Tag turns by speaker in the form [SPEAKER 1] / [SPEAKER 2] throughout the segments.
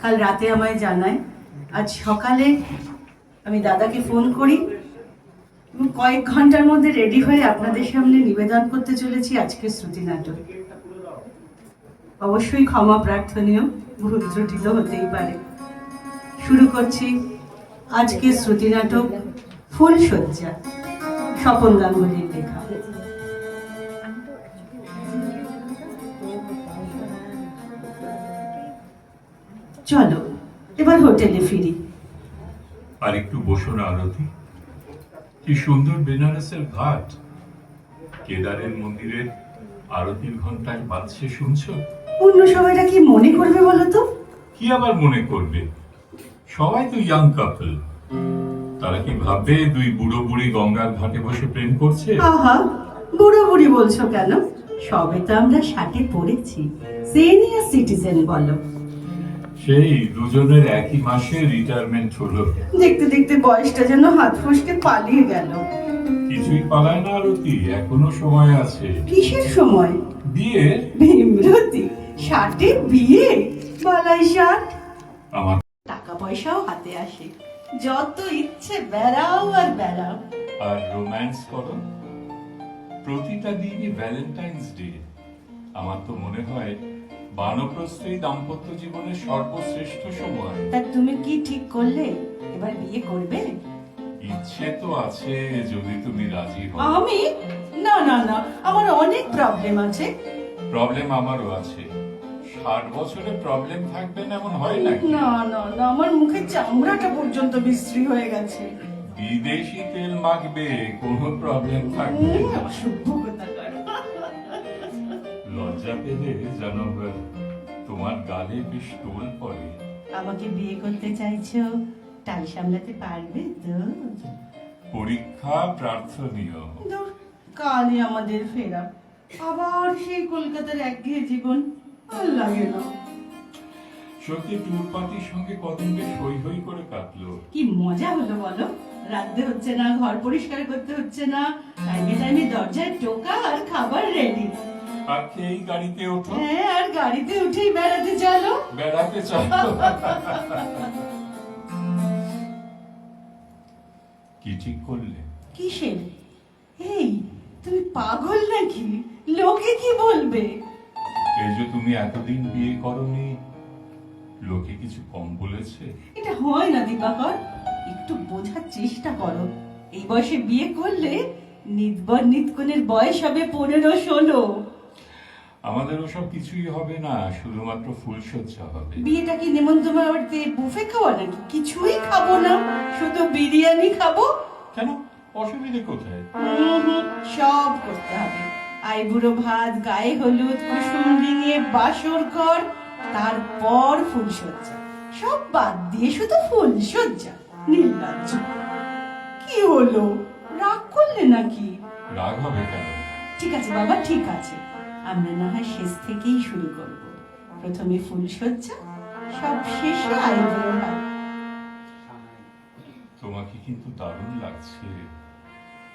[SPEAKER 1] কাল রাতে আমায় জানায়, আজ সকালে আমি দাদাকে ফোন করি। কয়েক ঘণ্টার মধ্যে রেডি হয়ে আপনাদের সামনে নিবেদন করতে চলেছি আজকের শ্রুতি নাটক। অবশ্যই ক্ষমা প্রার্থনীয়, ভুল ত্রুটি তো হতেই পারে। শুরু করছি আজকের শ্রুতি নাটক ফুল সজ্জা স্বপন গাঙ্গুলির লেখা। চলো এবার হোটেলে ফিরি।
[SPEAKER 2] আর একটু বসো না আরতি। কি সুন্দর বেনারসের ঘাট। কেদারের মন্দিরের আরতির ঘন্টায় বাজছে শুনছো?
[SPEAKER 1] অন্য সবাইটা কি মনে করবে বলো তো?
[SPEAKER 2] কি আবার মনে করবে? সবাই তো ইয়াং কাপল তারা কি ভাববে দুই বুড়ো বুড়ি গঙ্গার ঘাটে বসে প্রেম করছে?
[SPEAKER 1] আহা বুড়ো বুড়ি বলছো কেন? সবে তো আমরা ষাটে পড়েছি। সিনিয়র সিটিজেন বলো।
[SPEAKER 2] সেই দুজনের একই মাসে রিটায়ারমেন্ট হলো।
[SPEAKER 1] দেখতে দেখতে বয়সটা যেন হাত ফসকে পালিয়ে গেল।
[SPEAKER 2] কিছুই পালায় না আরতি এখনও সময় আছে।
[SPEAKER 1] কিসের সময়?
[SPEAKER 2] বিয়ের
[SPEAKER 1] ভীমরতি ষাটে বিয়ে? বালাই ষাট?
[SPEAKER 2] আমার
[SPEAKER 1] টাকা পয়সাও হাতে আসে। যত ইচ্ছে বেড়াও আর বেড়াও।
[SPEAKER 2] আর রোম্যান্স করো প্রতিটা দিনই ভ্যালেন্টাইন্স ডে আমার তো মনে হয় বানপ্রস্থই দাম্পত্য জীবনের সর্বশ্রেষ্ঠ সময়।
[SPEAKER 1] তা তুমি কি ঠিক করলে? এবার বিয়ে করবে?
[SPEAKER 2] ইচ্ছে তো আছে যদি তুমি রাজি হও।
[SPEAKER 1] আমি? না না না আমার অনেক প্রবলেম আছে।
[SPEAKER 2] প্রবলেম আমারও আছে। ষাট বছরে প্রবলেম থাকবে না এমন হয় নাকি?
[SPEAKER 1] না না না আমার মুখের চামড়াটা পর্যন্ত বিশ্রী হয়ে গেছে।
[SPEAKER 2] বিদেশি তেল মাখবে কোনো প্রবলেম থাকবে না।
[SPEAKER 1] অসভ্য কোথাকার।
[SPEAKER 2] লজ্জা পেলে জানো তোমার গালে বেশ টোল পড়ে।
[SPEAKER 1] আমাকে বিয়ে করতে চাইছো টাই সামলাতে পারবে তো?
[SPEAKER 2] পরীক্ষা প্রার্থনীয়।
[SPEAKER 1] আমাদের ফেরা। আবার সেই কলকাতার একঘেয়ে জীবন। আর লাগে না
[SPEAKER 2] সত্যি পার্টির সঙ্গে কদিন বেশ হই হই করে কাটলো।
[SPEAKER 1] কি মজা হলো বলো? রাখতে হচ্ছে না ঘর পরিষ্কার করতে হচ্ছে না। টাইমে টাইমে দরজায় টোকা আর খাবার রেডি
[SPEAKER 2] আর খেয়েই গাড়িতে ওঠো।
[SPEAKER 1] হ্যাঁ আর গাড়িতে উঠেই বেড়াতে চলো।
[SPEAKER 2] বেড়াতে চলো। কি ঠিক করলে?
[SPEAKER 1] কিসের? এই তুমি পাগল নাকি? লোকে কি বলবে?
[SPEAKER 2] এই যে তুমি এতদিন বিয়ে করনি। লোকে কিছু কম বলেছে?
[SPEAKER 1] এটা হয় না দিবাকর। একটু বোঝার চেষ্টা করো। এই বয়সে বিয়ে করলে নিতবর নিতকনের বয়স হবে পনেরো ষোলো।
[SPEAKER 2] আমাদের ওসব কিছুই হবে না শুধুমাত্র ফুলসজ্জা হবে।
[SPEAKER 1] বিয়েটা কি নেমন্তন্ন বাড়িতে বুফে খাওয়া নাকি? কিছুই খাব না শুধু বিরিয়ানি খাব।
[SPEAKER 2] কেন? অসুবিধে কোথায়?
[SPEAKER 1] সব করতে হবে। আইবুড়ো ভাত গায়ে হলুদ কুসুম রিঙে বাসর ঘর তারপর ফুলসজ্জা। সব বাদ দিয়ে শুধু ফুলসজ্জা। নির্লজ্জ। কি হলো? রাগ করলে নাকি?
[SPEAKER 2] রাগ হবে কেন?
[SPEAKER 1] ঠিক আছে বাবা ঠিক আছে। আমরা না হয় শেষ থেকেই শুরু করব। প্রথমে ফুলসজ্জা সব শেষে
[SPEAKER 2] তোমাকে কিন্তু দারুণ লাগছে।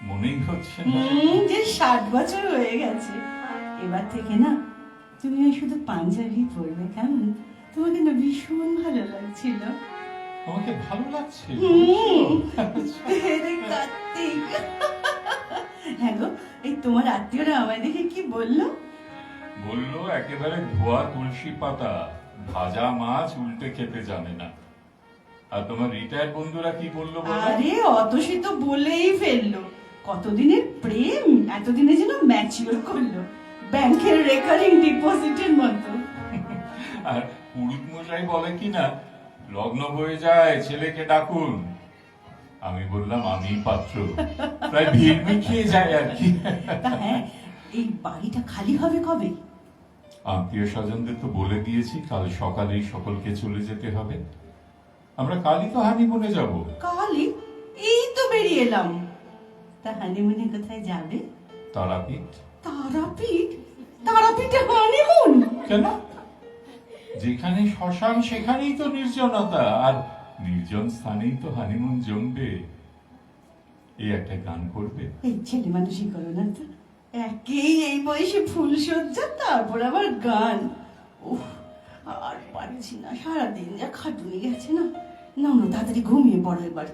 [SPEAKER 2] মনেই হচ্ছে না।
[SPEAKER 1] যে ষাট বছর হয়ে গেছে। এবার থেকে না তুমি ওই শুধু পাঞ্জাবি পরবে কেমন? তোমাকে না ভীষণ ভালো লাগছিল।
[SPEAKER 2] আমাকে ভালো লাগছে?
[SPEAKER 1] কার্তিক। হ্যাঁ গো এই তোমার আত্মীয়রা আমায় দেখে কি বলল?
[SPEAKER 2] বলল একেবারে ধোয়া তুলসী পাতা ভাজা মাছ উল্টে খেতে জানে না। আর তোমার রিটায়ার বন্ধুরা কি বলল
[SPEAKER 1] আরে তো বলেই ফেলল। কতদিনের প্রেম এতদিনে যেন ম্যাচিওর করল ব্যাংকের রেকারিং ডিপোজিটের মতো।
[SPEAKER 2] আর পুরুত মশাই বলে কি না লগ্ন হয়ে যায় ছেলেকে ডাকুন। আমি বললাম আমি পাত্র। প্রায় ভিড় মিটিয়ে যায় আর কি।
[SPEAKER 1] হ্যাঁ এই বাড়িটা খালি হবে কবে?
[SPEAKER 2] আত্মীয় স্বজনদের তো বলে দিয়েছি কাল সকালেই সকলকে চলে যেতে হবে। আমরা কালই তো হানিমুনে যাব।
[SPEAKER 1] কালই? এই তো বেরিয়ে এলাম। তা হানিমুনে কোথায় যাবে?
[SPEAKER 2] তারাপীঠ।
[SPEAKER 1] তারাপীঠ? তারাপীঠে হানিমুন
[SPEAKER 2] কেন? যেখানে শ্মশান সেখানেই তো নির্জনতা আর নির্জন স্থানেই তো হানিমুন জমবে। এই একটা গান করবে।
[SPEAKER 1] এই ছেলে মানুষই করো না তো। একেই এই বয়সে ফুল সজ্জা তারপর আবার গান। উফ আর পারছি না সারাদিন যা খাটুনি গেছে না। না না তাড়াতাড়ি ঘুমিয়ে পড়ো এবার।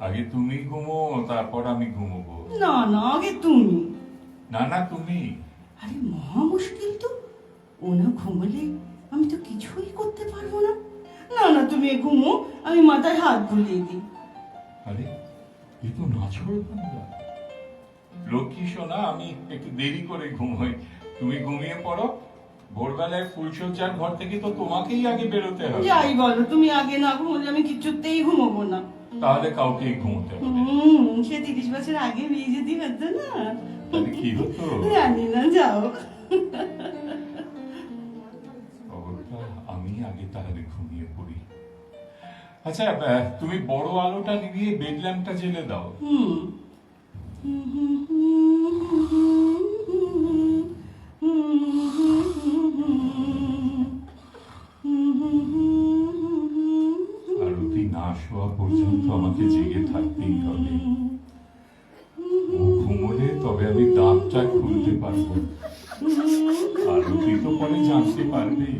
[SPEAKER 2] আগে তুমি ঘুমো তারপর আমি ঘুমোবো।
[SPEAKER 1] না না আগে তুমি।
[SPEAKER 2] না না তুমি।
[SPEAKER 1] আরে মহা মুশকিল তো। ওনা ঘুমলে আমি তো কিছুই করতে পারব না। না না তুমি ঘুমো আমি মাথায় হাত বুলিয়ে দিই।
[SPEAKER 2] আরে এ তো নাছড় বান্দা। লক্ষ্মী সোনা আমি একটু দেরি করে ঘুমোই। তুমি ঘুমিয়ে পড়ো। ভোরবেলায় ফুলসজ্জার ঘর থেকে তো তোমাকেই আগে বেরোতে হবে।
[SPEAKER 1] যাই বলো তুমি আগে না ঘুমলে আমি কিছুতেই ঘুমোবো না।
[SPEAKER 2] তাহলে কাউকেই ঘুমোতে হবে।
[SPEAKER 1] হুম সে তিরিশ বছর আগে বিয়ে যদি হতো না।
[SPEAKER 2] তাহলে কি হতো?
[SPEAKER 1] জানি না যাও।
[SPEAKER 2] আমি আগে তাহলে ঘুমিয়ে পড়ি। আচ্ছা তুমি বড় আলোটা নিভিয়ে বেড ল্যাম্পটা জ্বেলে দাও।
[SPEAKER 1] হুম।
[SPEAKER 2] আরতি না শোয়া পর্যন্ত আমাকে জেগে থাকতেই হবে। ঘুমোলে তবে আমি দাঁতটা খুলতে পারব। আরতি তো পরে জানতে পারবেই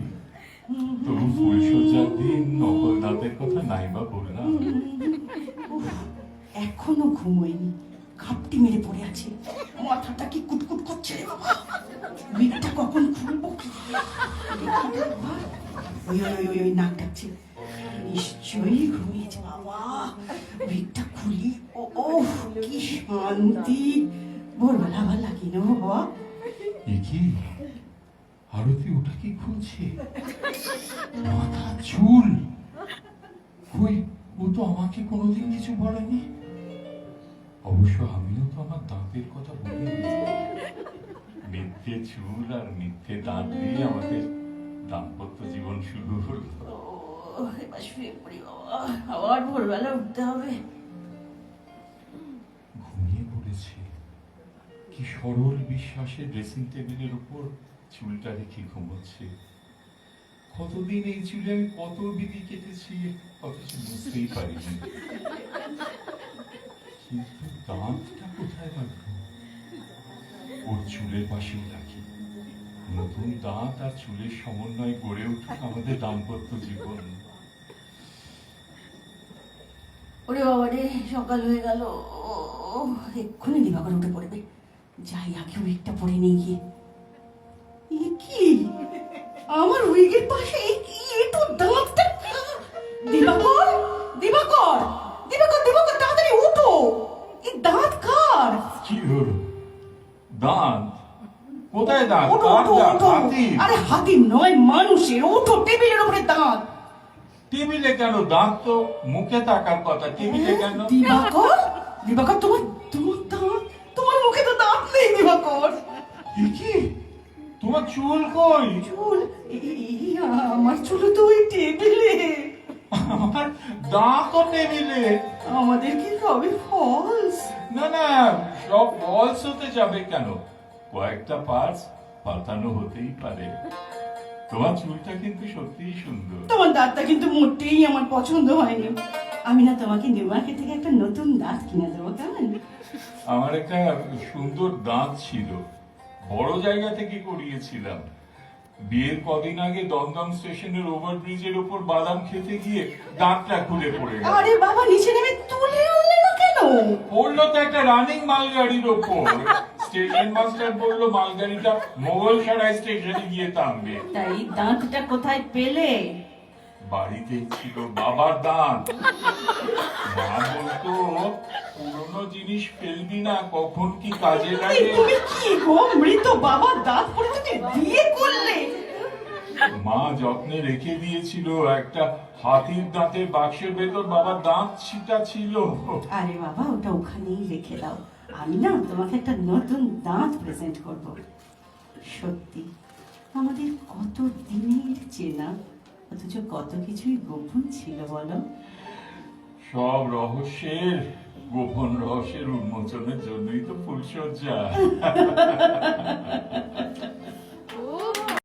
[SPEAKER 2] তবু ফুলসজ্জার দিন নকল দাঁতের কথা নাই বা বললাম
[SPEAKER 1] এখনও ঘুমোয়নি। ঘাপটি মেরে পড়ে আছে। মাথাটা কি কুটকুট করছে রে বাবা? উইকটা কখন খুলবো দেখি। ওই ওই ওই, ওই নাক ডাকছে। নিশ্চয়ই ঘুমিয়েছে বাবা। উইকটা খুলি। ও ও কি শান্তি। ভোরবেলা আবার লাগিয়ে নেব বাবা।
[SPEAKER 2] কি? আরতি ওটা কি খুলছে? মাথা চুল। কই ও তো আমাকে কোনোদিন কিছু বলেনি। অবশ্য আমিও তো আমার দাঁতের কথা বলিনি। মিথ্যে চুল আর মিথ্যে দাঁত দিয়ে আমাদের দাম্পত্য জীবন শুরু হলো।
[SPEAKER 1] ও এবার শুয়ে পড়ি বাবা। আবার ভোরবেলা উঠতে হবে।
[SPEAKER 2] ঘুমিয়ে পড়েছে। কি সরল বিশ্বাসে ড্রেসিং টেবিলের উপর চুলটা রেখে ঘুমোচ্ছে। কতদিন এই চুলে আমি কত বিধি কেটেছি অথচ বুঝতেই পারিনি। দাঁতটা কোথায় ওর চুলের রাখি নতুন দাঁত আর চুলের সমন্বয় গড়ে উঠুক আমাদের দাম্পত্য জীবন।
[SPEAKER 1] ওরে বাবা রে, সকাল হয়ে গেল। এক্ষুনি দিবাকর উঠে পড়বে। যাই আগে উইকটা পরে নিয়ে গিয়ে। কি? আমার উইকের পাশে এ কি? এ তো দাঁতটা দিবাকর দিবাকর তাড়াতাড়ি উঠো এই দাঁত কার
[SPEAKER 2] কি হলো? দাঁত। কোথায় দাঁত?
[SPEAKER 1] ওঠো ওঠো আরে হাতির নয় মানুষের। ওঠো টেবিলের উপরে দাঁত।
[SPEAKER 2] টেবিলে কেন দাঁত তো? মুখে থাকার কথা। টেবিলে কেন?
[SPEAKER 1] দিবাকর দিবাকর তোমার তোমার দাঁত? তোমার মুখে তো দাঁত নেই দিবাকর।
[SPEAKER 2] কি? তোমার চুল কই?
[SPEAKER 1] চুল? আমার চুল তো ওই টেবিলে।
[SPEAKER 2] আমার দাঁত টেবিলে।
[SPEAKER 1] আমাদের কি সবই ফলস।
[SPEAKER 2] না না সব ফলস হতে যাবে কেন? কয়েকটা পার্টস পাল্টানো হতেই পারে। তোমার চুলটা কিন্তু সত্যিই সুন্দর।
[SPEAKER 1] তোমার দাঁতটা কিন্তু মোটেই আমার পছন্দ হয়নি। আমি না তোমাকে নিউ মার্কেট থেকে একটা নতুন দাঁত কিনে দেবো কেমন?
[SPEAKER 2] আমার একটা সুন্দর দাঁত ছিল। বড় জায়গা থেকে করিয়েছিলাম। বিয়ের কদিন আগে দমদম স্টেশনের ওভারব্রিজের উপর বাদাম খেতে গিয়ে দাঁতটা খুলে পড়ে গেল।
[SPEAKER 1] আরে বাবা নিচে নেমে তুলে
[SPEAKER 2] পড়ল তো একটা রানিং মালগাড়ির ওপর। স্টেশন মাস্টার বলল মালগাড়িটা মোগল সরাই স্টেশনে গিয়ে থামবে।
[SPEAKER 1] তাই দাঁতটা কোথায় পেলে?
[SPEAKER 2] বাড়িতে ছিল বাবার দাঁত। মা বলতো পুরনো জিনিস ফেলবি না কখন কি কাজে লাগে?
[SPEAKER 1] তুমি কি গো? মৃত বাবার দাঁত পরে তুমি বিয়ে করলে?
[SPEAKER 2] মা যত্নে রেখে দিয়েছিল একটা হাতির দাঁতের বাক্সের ভেতর বাবার দাঁত ছিটা ছিল।
[SPEAKER 1] আরে বাবা ওটা ওখানেই রেখে দাও। আমি না তোমাকে একটা নতুন দাঁত প্রেজেন্ট করব। সত্যি আমাদের কত দিনের চেনা অথচ কত কিছুই গোপন ছিল বলো?
[SPEAKER 2] সব রহস্যের গোপন রহস্যের উন্মোচনের জন্যই তো ফুলসজ্জা